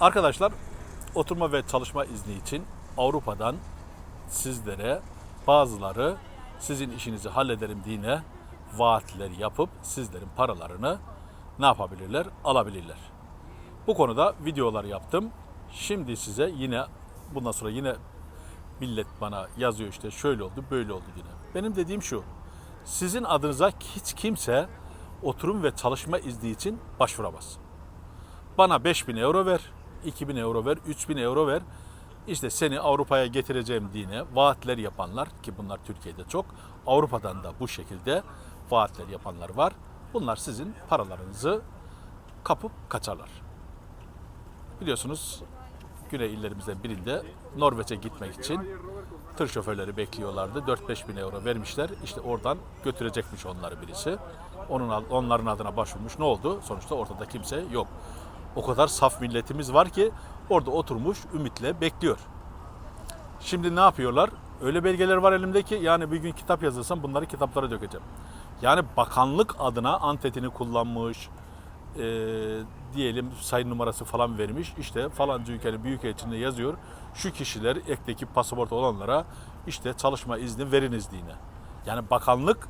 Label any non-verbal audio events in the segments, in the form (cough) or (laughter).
Arkadaşlar oturma ve çalışma izni için Avrupa'dan sizlere bazıları sizin işinizi hallederim diye vaatler yapıp sizlerin paralarını ne yapabilirler? Alabilirler. Bu konuda videolar yaptım. Şimdi size yine bundan sonra yine millet bana yazıyor işte şöyle oldu böyle oldu yine. Benim dediğim şu. Sizin adınıza hiç kimse oturum ve çalışma izni için başvuramaz. Bana 5000 euro ver, 2000 euro ver, 3000 euro ver. İşte seni Avrupa'ya getireceğim diye vaatler yapanlar ki bunlar Türkiye'de çok. Avrupa'dan da bu şekilde vaatler yapanlar var. Bunlar sizin paralarınızı kapıp kaçarlar. Biliyorsunuz güney illerimizden birinde Norveç'e gitmek için tır şoförleri bekliyorlardı. 4-5 bin euro vermişler. İşte oradan götürecekmiş onları birisi. Onun onların adına başvurmuş. Ne oldu? Sonuçta ortada kimse yok. O kadar saf milletimiz var ki orada oturmuş ümitle bekliyor. Şimdi ne yapıyorlar? Öyle belgeler var elimdeki yani bir gün kitap yazılsam bunları kitaplara dökeceğim. Yani bakanlık adına antetini kullanmış, e, diyelim sayı numarası falan vermiş. İşte falanca ülkenin büyükelçiliğinde yazıyor. Şu kişiler ekteki pasaport olanlara işte çalışma izni veriniz diye. Yani bakanlık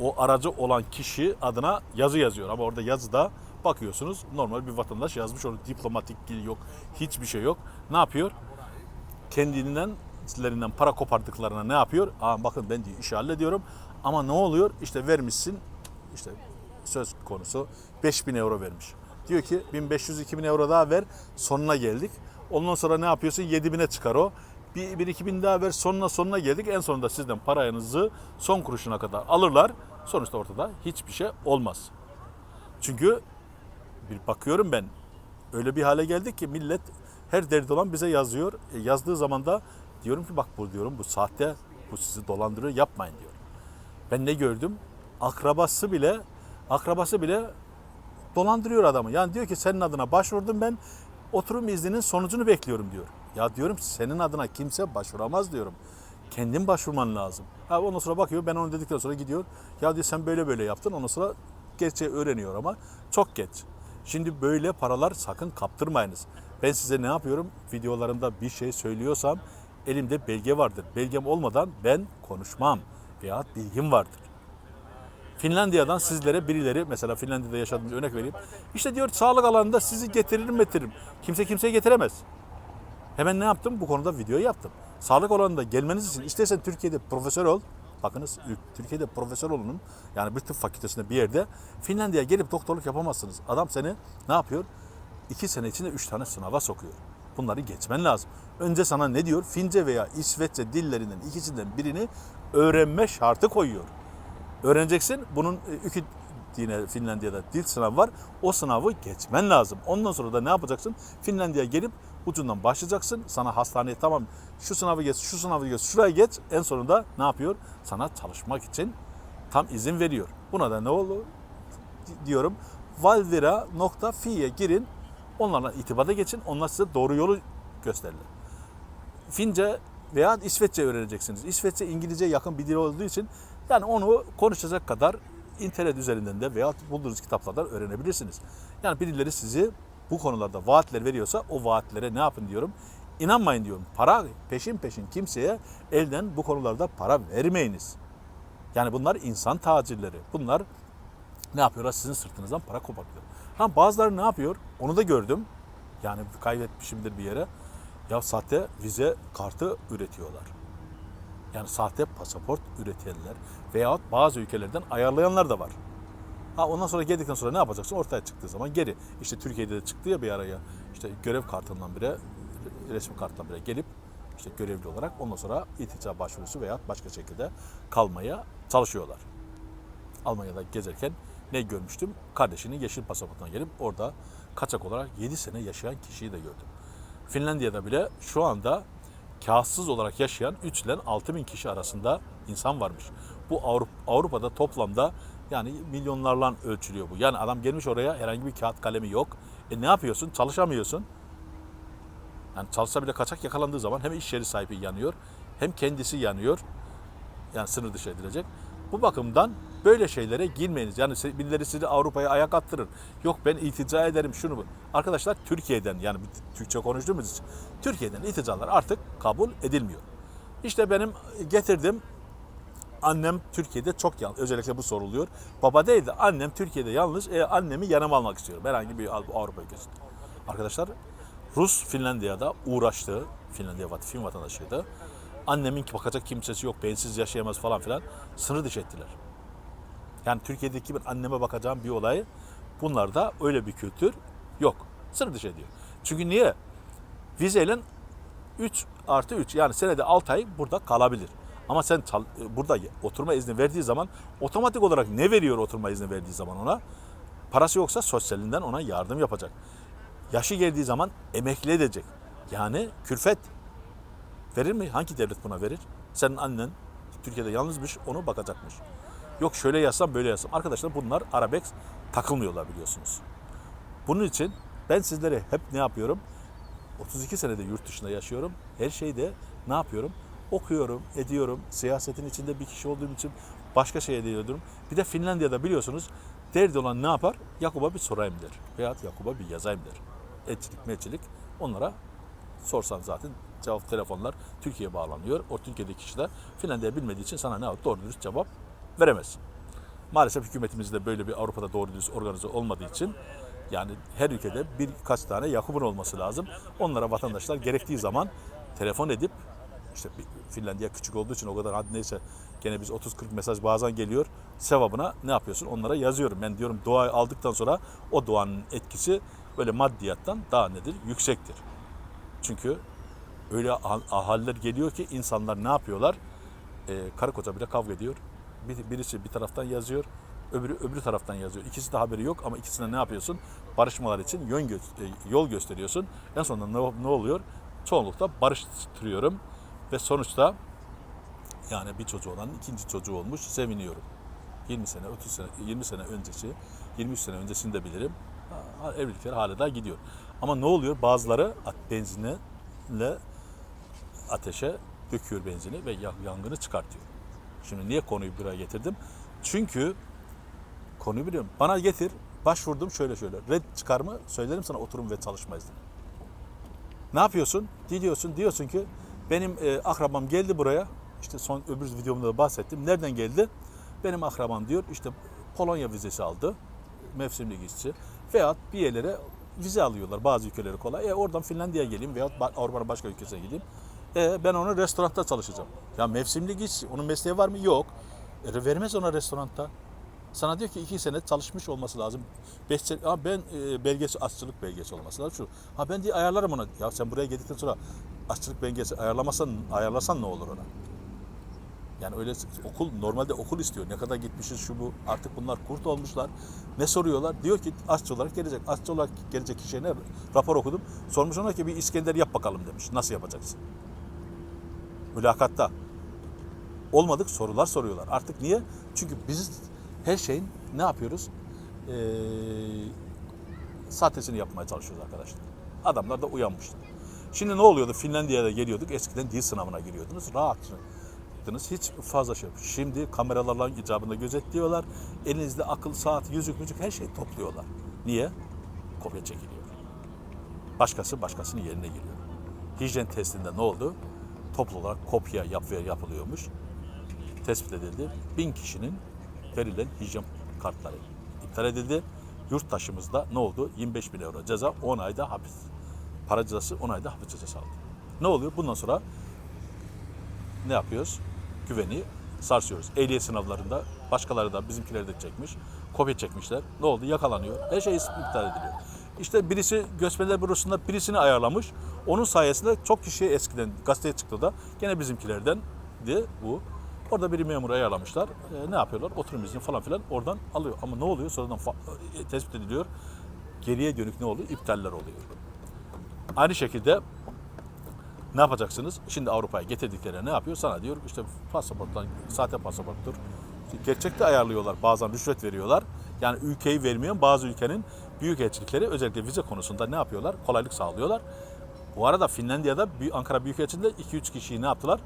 o aracı olan kişi adına yazı yazıyor. Ama orada yazıda bakıyorsunuz normal bir vatandaş yazmış. Onun diplomatik yok, hiçbir şey yok. Ne yapıyor? Kendinden sizlerinden para kopardıklarına ne yapıyor? Aa bakın ben diyor işi hallediyorum. Ama ne oluyor? İşte vermişsin işte söz konusu 5000 euro vermiş. Diyor ki 1500-2000 euro daha ver sonuna geldik. Ondan sonra ne yapıyorsun? 7000'e çıkar o. Bir, bir 2000 daha ver sonuna sonuna geldik. En sonunda sizden paranızı son kuruşuna kadar alırlar. Sonuçta ortada hiçbir şey olmaz. Çünkü bir bakıyorum ben öyle bir hale geldik ki millet her derdi olan bize yazıyor. E, yazdığı zaman da diyorum ki bak bu diyorum bu sahte bu sizi dolandırıyor yapmayın diyor. Ben ne gördüm? Akrabası bile akrabası bile dolandırıyor adamı. Yani diyor ki senin adına başvurdum ben oturum izninin sonucunu bekliyorum diyor. Ya diyorum senin adına kimse başvuramaz diyorum. Kendin başvurman lazım. Ha ondan sonra bakıyor ben onu dedikten sonra gidiyor. Ya diyor sen böyle böyle yaptın ondan sonra gerçeği öğreniyor ama çok geç. Şimdi böyle paralar sakın kaptırmayınız. Ben size ne yapıyorum? Videolarımda bir şey söylüyorsam elimde belge vardır. Belgem olmadan ben konuşmam veya bilgim vardır. Finlandiya'dan sizlere birileri mesela Finlandiya'da yaşadığınız örnek vereyim. İşte diyor sağlık alanında sizi getiririm getiririm. Kimse kimseyi getiremez. Hemen ne yaptım? Bu konuda video yaptım. Sağlık alanında gelmeniz için istersen Türkiye'de profesör ol. Bakınız Türkiye'de profesör olunun yani bir tıp fakültesinde bir yerde Finlandiya'ya gelip doktorluk yapamazsınız. Adam seni ne yapıyor? İki sene içinde üç tane sınava sokuyor. Bunları geçmen lazım. Önce sana ne diyor? Fince veya İsveççe dillerinden ikisinden birini öğrenme şartı koyuyor. Öğreneceksin. Bunun e, iki yine Finlandiya'da dil sınavı var. O sınavı geçmen lazım. Ondan sonra da ne yapacaksın? Finlandiya'ya gelip ucundan başlayacaksın. Sana hastaneye tamam şu sınavı geç, şu sınavı geç, şuraya geç. En sonunda ne yapıyor? Sana çalışmak için tam izin veriyor. Buna da ne oldu? Diyorum valvira.fi'ye girin. Onlarla itibata geçin. Onlar size doğru yolu gösterirler. Fince veya İsveççe öğreneceksiniz. İsveççe İngilizce yakın bir dil olduğu için yani onu konuşacak kadar internet üzerinden de veya bulduğunuz kitaplardan öğrenebilirsiniz. Yani birileri sizi bu konularda vaatler veriyorsa o vaatlere ne yapın diyorum. İnanmayın diyorum. Para peşin peşin kimseye elden bu konularda para vermeyiniz. Yani bunlar insan tacirleri. Bunlar ne yapıyorlar? Sizin sırtınızdan para kopartıyor. Ha bazıları ne yapıyor? Onu da gördüm. Yani kaybetmişimdir bir yere. Ya sahte vize kartı üretiyorlar. Yani sahte pasaport üretenler veyahut bazı ülkelerden ayarlayanlar da var. Ha ondan sonra geldikten sonra ne yapacaksın? Ortaya çıktığı zaman geri. İşte Türkiye'de de çıktı ya bir araya. İşte görev kartından bire, resmi karttan bire gelip işte görevli olarak ondan sonra iltica başvurusu veya başka şekilde kalmaya çalışıyorlar. Almanya'da gezerken ne görmüştüm? Kardeşinin yeşil pasaportuna gelip orada kaçak olarak 7 sene yaşayan kişiyi de gördüm. Finlandiya'da bile şu anda kağıtsız olarak yaşayan 3 ile 6 bin kişi arasında insan varmış. Bu Avrupa, Avrupa'da toplamda yani milyonlarla ölçülüyor bu. Yani adam gelmiş oraya herhangi bir kağıt kalemi yok. E ne yapıyorsun? Çalışamıyorsun. Yani çalışsa bile kaçak yakalandığı zaman hem iş yeri sahibi yanıyor hem kendisi yanıyor. Yani sınır dışı edilecek. Bu bakımdan Böyle şeylere girmeyiniz. Yani birileri sizi Avrupa'ya ayak attırır. Yok ben iltica ederim şunu. Arkadaşlar Türkiye'den yani Türkçe konuştuğumuz için Türkiye'den ilticalar artık kabul edilmiyor. İşte benim getirdim annem Türkiye'de çok yalnız. Özellikle bu soruluyor. Baba değil de annem Türkiye'de yalnız. E, annemi yanıma almak istiyorum. Herhangi bir Av- Avrupa ülkesinde. Arkadaşlar Rus Finlandiya'da uğraştı. Finlandiya Fin vatandaşıydı. Annemin bakacak kimsesi yok. Bensiz yaşayamaz falan filan. Sınır dışı ettiler. Yani Türkiye'deki bir anneme bakacağım bir olayı bunlarda öyle bir kültür yok. Sınır dışı ediyor. Çünkü niye? Vizeyle 3 artı 3 yani senede 6 ay burada kalabilir. Ama sen burada oturma izni verdiği zaman otomatik olarak ne veriyor oturma izni verdiği zaman ona? Parası yoksa sosyalinden ona yardım yapacak. Yaşı geldiği zaman emekli edecek. Yani külfet. Verir mi? Hangi devlet buna verir? Senin annen Türkiye'de yalnızmış onu bakacakmış. Yok şöyle yazsam böyle yazsam. Arkadaşlar bunlar arabex takılmıyorlar biliyorsunuz. Bunun için ben sizlere hep ne yapıyorum? 32 senede yurt dışında yaşıyorum. Her şeyde ne yapıyorum? Okuyorum, ediyorum. Siyasetin içinde bir kişi olduğum için başka şey ediyorum. Bir de Finlandiya'da biliyorsunuz derdi olan ne yapar? Yakup'a bir sorayım der. Veyahut Yakup'a bir yazayım der. Etçilik, metçilik onlara sorsan zaten cevap telefonlar Türkiye'ye bağlanıyor. O Türkiye'deki kişiler Finlandiya bilmediği için sana ne yapar? Doğru dürüst cevap veremez. Maalesef hükümetimizde böyle bir Avrupa'da doğru dürüst organize olmadığı için yani her ülkede birkaç tane Yakup'un olması lazım. Onlara vatandaşlar gerektiği zaman telefon edip işte Finlandiya küçük olduğu için o kadar hadi neyse gene biz 30-40 mesaj bazen geliyor. Sevabına ne yapıyorsun? Onlara yazıyorum. Ben diyorum duayı aldıktan sonra o duanın etkisi böyle maddiyattan daha nedir? Yüksektir. Çünkü öyle ah- ahaller geliyor ki insanlar ne yapıyorlar? Ee, karı koca bile kavga ediyor. Bir, birisi bir taraftan yazıyor, öbürü öbürü taraftan yazıyor. İkisi de haberi yok ama ikisine ne yapıyorsun? Barışmalar için yön gö- e, yol gösteriyorsun. En sonunda ne, ne oluyor? Çoğunlukla barıştırıyorum ve sonuçta yani bir çocuğu olan ikinci çocuğu olmuş seviniyorum. 20 sene, 30 sene, 20 sene öncesi, 23 sene öncesini de bilirim. Evlilikler hala daha gidiyor. Ama ne oluyor? Bazıları benzinle ateşe döküyor benzini ve ya- yangını çıkartıyor. Şimdi niye konuyu buraya getirdim? Çünkü konuyu biliyorum. Bana getir, başvurdum şöyle şöyle. Red çıkar mı? Söylerim sana oturum ve çalışma izni. Ne yapıyorsun? Diyorsun, diyorsun ki benim e, akrabam geldi buraya. İşte son öbür videomda da bahsettim. Nereden geldi? Benim akrabam diyor işte Polonya vizesi aldı. Mevsimlik işçi. Veyahut bir yerlere vize alıyorlar bazı ülkelere kolay. E oradan Finlandiya'ya geleyim veyahut Avrupa'nın başka ülkesine gideyim. E ben ona restoranda çalışacağım. Ya mevsimlik işçi. Onun mesleği var mı? Yok. E, vermez ona restoranda. Sana diyor ki iki sene çalışmış olması lazım. Beş sene, ha ben e, belgesi, aşçılık belgesi olması lazım. Şu, ha ben diye ayarlarım ona. Ya sen buraya geldikten sonra aşçılık belgesi ayarlamasan, ayarlasan ne olur ona? Yani öyle okul, normalde okul istiyor. Ne kadar gitmişiz şu bu. Artık bunlar kurt olmuşlar. Ne soruyorlar? Diyor ki aşçı olarak gelecek. Aşçı olarak gelecek kişiye ne? Rapor okudum. Sormuş ona ki bir İskender yap bakalım demiş. Nasıl yapacaksın? Mülakatta. Olmadık sorular soruyorlar. Artık niye? Çünkü biz her şeyin ne yapıyoruz? Ee, sahtesini yapmaya çalışıyoruz arkadaşlar. Adamlar da uyanmışlar. Şimdi ne oluyordu? Finlandiya'da geliyorduk. Eskiden dil sınavına giriyordunuz. Rahatsınız. Hiç fazla şey yok. Şimdi kameralarla icabında gözetliyorlar. Elinizde akıl, saat, yüzük, müzik her şeyi topluyorlar. Niye? Kopya çekiliyor. Başkası başkasının yerine giriyor. Hijyen testinde ne oldu? Toplu olarak kopya yap yapılıyormuş. Tespit edildi. Bin kişinin verilen hijyen kartları iptal edildi. Yurttaşımızda ne oldu? 25 bin euro ceza, 10 ayda hapis. Para cezası 10 ayda hapis cezası aldı. Ne oluyor? Bundan sonra ne yapıyoruz? Güveni sarsıyoruz. Ehliyet sınavlarında başkaları da bizimkileri de çekmiş. Kopya çekmişler. Ne oldu? Yakalanıyor. Her şey iptal ediliyor. İşte birisi göçmenler bürosunda birisini ayarlamış. Onun sayesinde çok kişi eskiden gazeteye çıktı da gene bizimkilerden diye bu. Orada bir memur ayarlamışlar. E, ne yapıyorlar? Oturum izni falan filan oradan alıyor. Ama ne oluyor? Sonradan e, tespit ediliyor. Geriye dönük ne oluyor? İptaller oluyor. Aynı şekilde ne yapacaksınız? Şimdi Avrupa'ya getirdiklerine ne yapıyor? Sana diyor işte pasaporttan, sahte pasaporttur. Gerçekte ayarlıyorlar. Bazen rüşvet veriyorlar. Yani ülkeyi vermeyen bazı ülkenin büyük elçilikleri özellikle vize konusunda ne yapıyorlar? Kolaylık sağlıyorlar. Bu arada Finlandiya'da Ankara Büyükelçiliğinde 2-3 kişiyi ne yaptılar?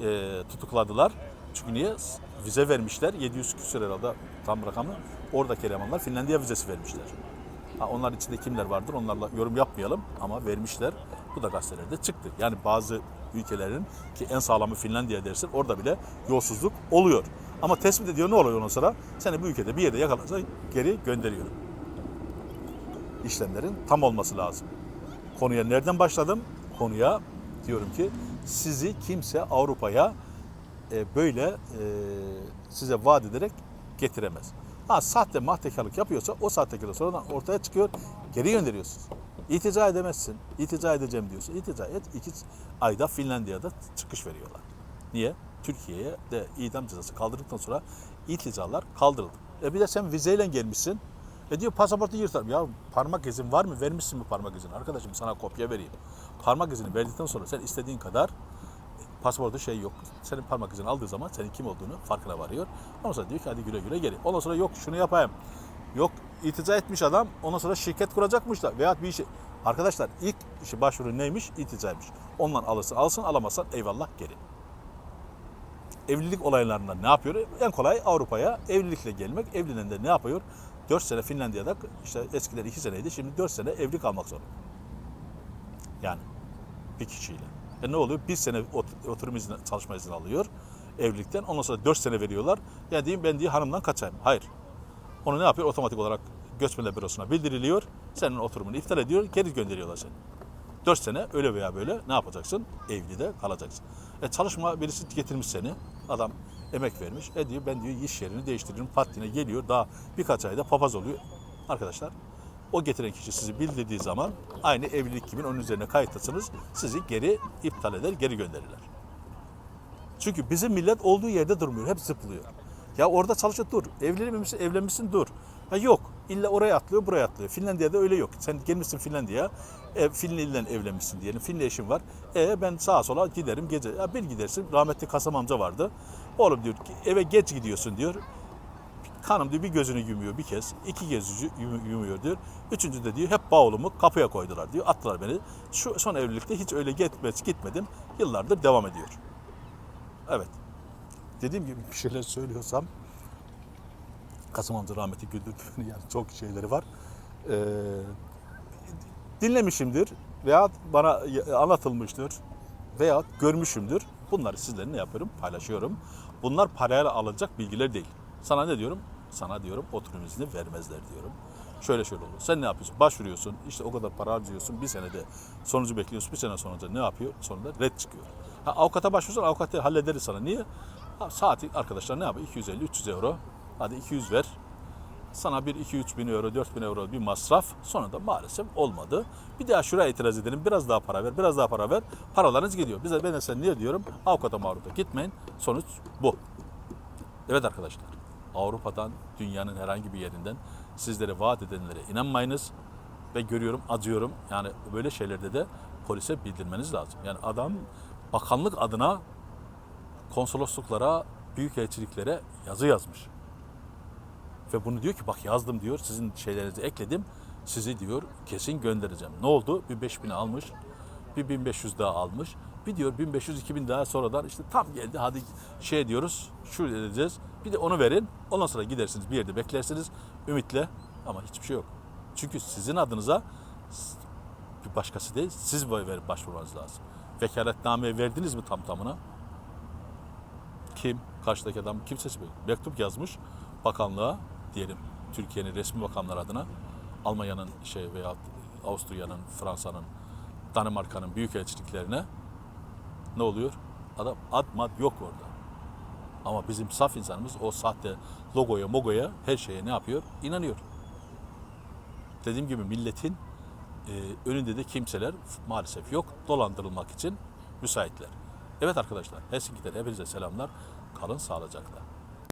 Ee, tutukladılar. Çünkü niye? Vize vermişler. 700 küsur herhalde tam rakamı. Oradaki elemanlar Finlandiya vizesi vermişler. Ha, onlar içinde kimler vardır onlarla yorum yapmayalım ama vermişler. Bu da gazetelerde çıktı. Yani bazı ülkelerin ki en sağlamı Finlandiya dersin orada bile yolsuzluk oluyor. Ama tespit ediyor ne oluyor ondan sonra? Seni bu ülkede bir yerde yakalansa geri gönderiyor. İşlemlerin tam olması lazım. Konuya nereden başladım? Konuya diyorum ki sizi kimse Avrupa'ya e, böyle e, size vaat ederek getiremez. Ha sahte mahtekarlık yapıyorsa o sahtekarlık sonradan ortaya çıkıyor, geri gönderiyorsun. İltica edemezsin. İltica edeceğim diyorsun. İltica et. iki ayda Finlandiya'da çıkış veriyorlar. Niye? Türkiye'ye de idam cezası kaldırdıktan sonra ilticalar kaldırıldı. E bir de sen vizeyle gelmişsin. E diyor pasaportu yırtarım. Ya parmak izin var mı? Vermişsin mi parmak izini? Arkadaşım sana kopya vereyim. Parmak izini verdikten sonra sen istediğin kadar pasaportta şey yok. Senin parmak izini aldığı zaman senin kim olduğunu farkına varıyor. Ondan sonra diyor ki hadi güle güle geri. Ondan sonra yok şunu yapayım. Yok iltica etmiş adam. Ondan sonra şirket kuracakmış da veya bir şey. Arkadaşlar ilk işi başvuru neymiş? İlticaymış. Ondan alırsın alsın alamazsan eyvallah geri. Evlilik olaylarında ne yapıyor? En kolay Avrupa'ya evlilikle gelmek. Evlenen de ne yapıyor? 4 sene Finlandiya'da işte eskiden 2 seneydi şimdi 4 sene evli kalmak zorunda. Yani bir kişiyle. E ne oluyor? Bir sene ot- oturum izni, çalışma izni alıyor evlilikten. Ondan sonra 4 sene veriyorlar. Ya diyeyim ben diye hanımdan kaçayım. Hayır. Onu ne yapıyor? Otomatik olarak göçmenler bürosuna bildiriliyor. Senin oturumunu iptal ediyor. Geri gönderiyorlar seni. 4 sene öyle veya böyle ne yapacaksın? Evli de kalacaksın. E çalışma birisi getirmiş seni. Adam emek vermiş. E diyor ben diyor iş yerini değiştiririm. Patline geliyor. Daha birkaç ayda papaz oluyor. Arkadaşlar o getiren kişi sizi bildirdiği zaman aynı evlilik gibi onun üzerine kayıtlasınız. Sizi geri iptal eder, geri gönderirler. Çünkü bizim millet olduğu yerde durmuyor. Hep zıplıyor. Ya orada çalışıyor dur. Evlenmemişsin, evlenmişsin dur. Ha yok. İlla oraya atlıyor, buraya atlıyor. Finlandiya'da öyle yok. Sen gelmişsin Finlandiya, e, Finli ile evlenmişsin diyelim. Finli eşin var. E ben sağa sola giderim gece. Ya bir gidersin. Rahmetli Kasım amca vardı. Oğlum diyor ki, eve geç gidiyorsun diyor. Hanım diyor bir gözünü yumuyor bir kez. iki kez yum- yumuyor diyor. Üçüncü de diyor hep bavulumu kapıya koydular diyor. Attılar beni. Şu son evlilikte hiç öyle gitmez gitmedim. Yıllardır devam ediyor. Evet. Dediğim gibi bir şeyler söylüyorsam Kasım amca rahmetli güldürdü (laughs) yani çok şeyleri var. Ee, dinlemişimdir veya bana anlatılmıştır veya görmüşümdür. Bunları sizlerle ne yapıyorum? Paylaşıyorum. Bunlar parayla alınacak bilgiler değil. Sana ne diyorum? Sana diyorum oturum izni vermezler diyorum. Şöyle şöyle olur. Sen ne yapıyorsun? Başvuruyorsun. işte o kadar para harcıyorsun. Bir senede sonucu bekliyorsun. Bir sene sonra ne yapıyor? Sonunda red çıkıyor. Ha, avukata başvursan avukat der, hallederiz sana. Niye? Ha, saati arkadaşlar ne yapıyor? 250-300 euro. Hadi 200 ver. Sana bir 2-3 bin euro, 4 bin euro bir masraf. Sonunda maalesef olmadı. Bir daha şuraya itiraz edelim. Biraz daha para ver, biraz daha para ver. Paralarınız gidiyor. Bize ben de sen niye diyorum? Avukata mağruda gitmeyin. Sonuç bu. Evet arkadaşlar. Avrupa'dan, dünyanın herhangi bir yerinden sizlere vaat edenlere inanmayınız. Ve görüyorum, acıyorum. Yani böyle şeylerde de polise bildirmeniz lazım. Yani adam bakanlık adına konsolosluklara, büyükelçiliklere yazı yazmış. Ve bunu diyor ki bak yazdım diyor sizin şeylerinizi ekledim. Sizi diyor kesin göndereceğim. Ne oldu? Bir 5000 almış. Bir 1500 daha almış. Bir diyor 1500-2000 daha sonradan işte tam geldi hadi şey diyoruz şu edeceğiz. Bir de onu verin. Ondan sonra gidersiniz bir yerde beklersiniz ümitle ama hiçbir şey yok. Çünkü sizin adınıza bir başkası değil siz verip başvurmanız lazım. Vekaletname verdiniz mi tam tamına? Kim? Karşıdaki adam kimsesi mi? Mektup yazmış bakanlığa diyelim Türkiye'nin resmi bakanlar adına Almanya'nın şey veya Avusturya'nın, Fransa'nın, Danimarka'nın büyükelçiliklerine ne oluyor? Adam ad mad yok orada. Ama bizim saf insanımız o sahte logoya, mogoya, her şeye ne yapıyor? İnanıyor. Dediğim gibi milletin e, önünde de kimseler maalesef yok. Dolandırılmak için müsaitler. Evet arkadaşlar, Helsinki'den hepinize selamlar. Kalın sağlıcakla.